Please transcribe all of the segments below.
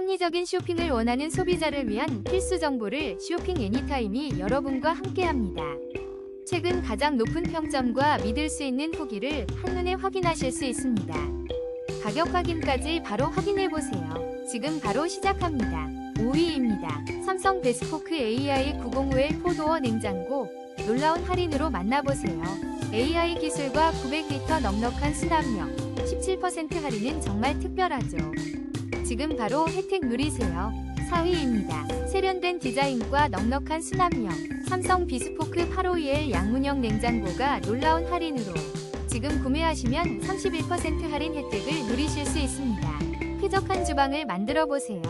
합리적인 쇼핑을 원하는 소비자를 위한 필수 정보를 쇼핑 애니타임이 여러분과 함께합니다. 최근 가장 높은 평점과 믿을 수 있는 후기를 한눈에 확인하실 수 있습니다. 가격 확인까지 바로 확인해 보세요. 지금 바로 시작합니다. 5위입니다. 삼성 베스포크 AI 905L 포도어 냉장고 놀라운 할인으로 만나보세요. AI 기술과 900리터 넉넉한 수납력 17% 할인은 정말 특별하죠. 지금 바로 혜택 누리세요. 4위입니다. 세련된 디자인과 넉넉한 수납력 삼성 비스포크 851 양문형 냉장고가 놀라운 할인으로 지금 구매하시면 31% 할인 혜택을 누리실 수 있습니다. 쾌적한 주방을 만들어 보세요.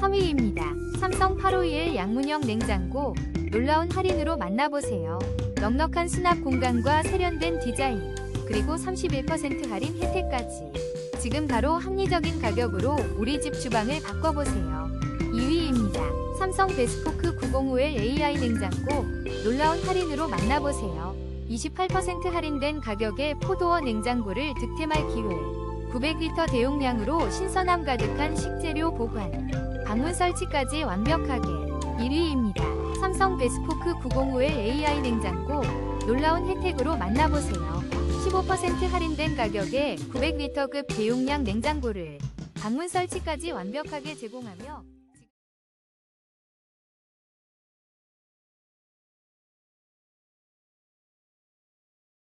3위입니다. 삼성 851 양문형 냉장고 놀라운 할인으로 만나보세요. 넉넉한 수납 공간과 세련된 디자인 그리고 31% 할인 혜택까지 지금 바로 합리적인 가격으로 우리 집 주방을 바꿔보세요. 2위입니다. 삼성 베스포크 905L AI 냉장고 놀라운 할인으로 만나보세요. 28% 할인된 가격에 포도어 냉장고를 득템할 기회. 900리터 대용량으로 신선함 가득한 식재료 보관. 방문 설치까지 완벽하게. 1위입니다. 삼성 베스포크 905L AI 냉장고 놀라운 혜택으로 만나보세요. 15% 할인된 가격에 900리터급 대용량 냉장고를 방문 설치까지 완벽하게 제공하며